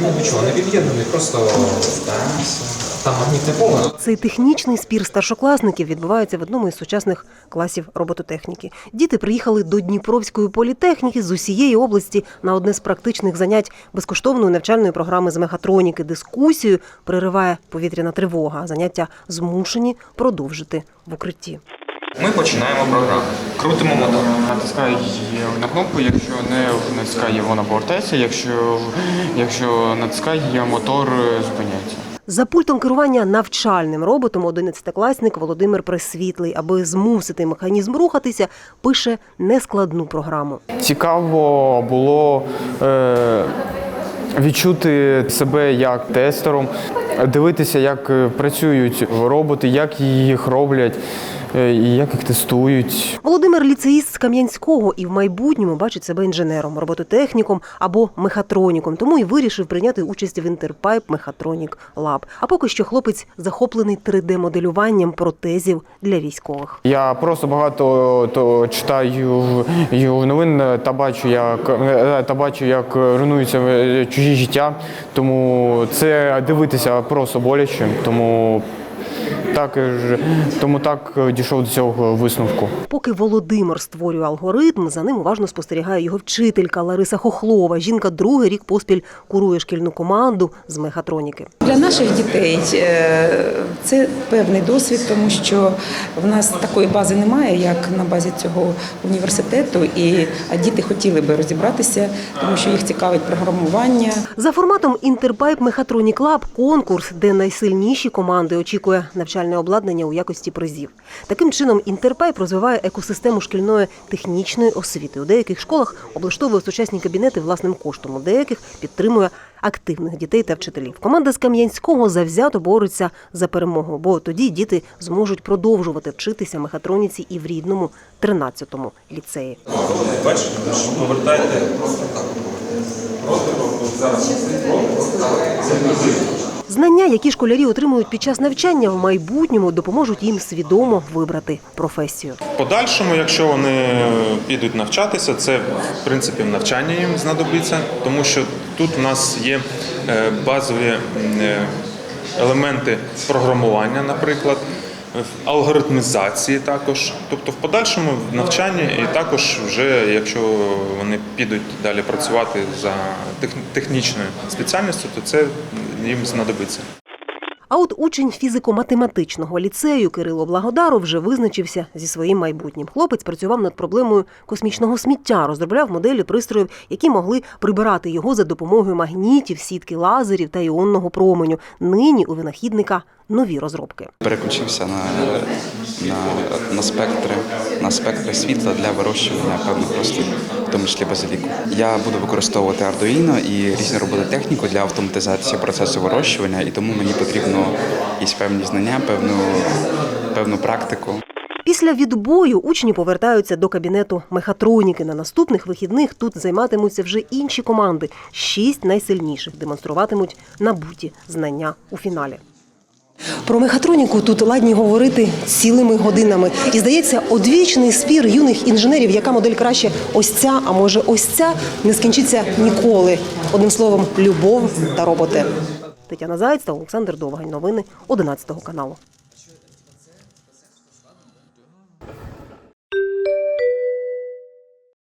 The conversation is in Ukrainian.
Ну нічого, не від'єднаний, просто там магнітне поле. Цей технічний спір старшокласників відбувається в одному із сучасних класів робототехніки. Діти приїхали до Дніпровської політехніки з усієї області на одне з практичних занять безкоштовної навчальної програми з мехатроніки. Дискусію перериває повітряна тривога. Заняття змушені продовжити в укритті. Ми починаємо програму. Крутимо мотор. Натискаю на кнопку, якщо не натискає, вона повертається, якщо, якщо натискає, мотор е, зупиняється. За пультом керування навчальним роботом 11-класник Володимир Пресвітлий, аби змусити механізм рухатися, пише нескладну програму. Цікаво було е, відчути себе як тестером, дивитися, як е, працюють роботи, як їх роблять е, і як їх тестують. Володимир ліцеїст з Кам'янського і в майбутньому бачить себе інженером, робототехніком або мехатроніком, тому і вирішив прийняти участь в Інтерпайп Мехатронік Лаб. А поки що хлопець захоплений 3D-моделюванням протезів для військових. Я просто багато то читаю новин та бачу, як е, та бачу, як руйнуються е, чужі життя. Тому це дивитися просто боляче. Тому так е, тому так е, дійшов до цього висновку. Поки Володимир створює алгоритм, за ним уважно спостерігає його вчителька Лариса Хохлова. Жінка другий рік поспіль курує шкільну команду з мехатроніки. Для наших дітей е, це певний досвід, тому що в нас такої бази немає, як на базі цього університету. І а діти хотіли би розібратися, тому що їх цікавить програмування. За форматом Інтерпайп Мехатронік Лаб конкурс, де найсильніші команди очікує навчальне обладнання у якості призів. Таким чином, Інтерпайп розвиває екосистему шкільної технічної освіти. У деяких школах облаштовує сучасні кабінети власним коштом, у деяких підтримує активних дітей та вчителів. Команда з Кам'янського завзято бореться за перемогу, бо тоді діти зможуть продовжувати вчитися мехатроніці і в рідному 13-му ліцеї. Бачите, повертайте. Знання, які школярі отримують під час навчання, в майбутньому допоможуть їм свідомо вибрати професію. В подальшому, якщо вони підуть навчатися, це в принципі в навчання їм знадобиться, тому що тут у нас є е, базові е, елементи програмування, наприклад. Алгоритмізації також, тобто в подальшому в навчанні, і також вже якщо вони підуть далі працювати за тех- технічною спеціальністю, то це їм знадобиться. А от учень фізико-математичного ліцею Кирило Благодаров вже визначився зі своїм майбутнім. Хлопець працював над проблемою космічного сміття, розробляв моделі пристроїв, які могли прибирати його за допомогою магнітів, сітки лазерів та іонного променю. Нині у винахідника нові розробки. переключився на, на, на спектри, на спектри світла для вирощування певних рослин, в тому числі базиліку. Я буду використовувати Arduino і різні робототехніку для автоматизації процесу вирощування, і тому мені потрібно якісь певні знання, певну, певну практику. Після відбою учні повертаються до кабінету мехатроніки. На наступних вихідних тут займатимуться вже інші команди. Шість найсильніших демонструватимуть набуті знання у фіналі. Про мехатроніку тут ладні говорити цілими годинами. І здається, одвічний спір юних інженерів, яка модель краще ось ця, а може ось ця, не скінчиться ніколи. Одним словом, любов та роботи. Тетяна Заєць та Олександр Довгань. Новини 11 каналу.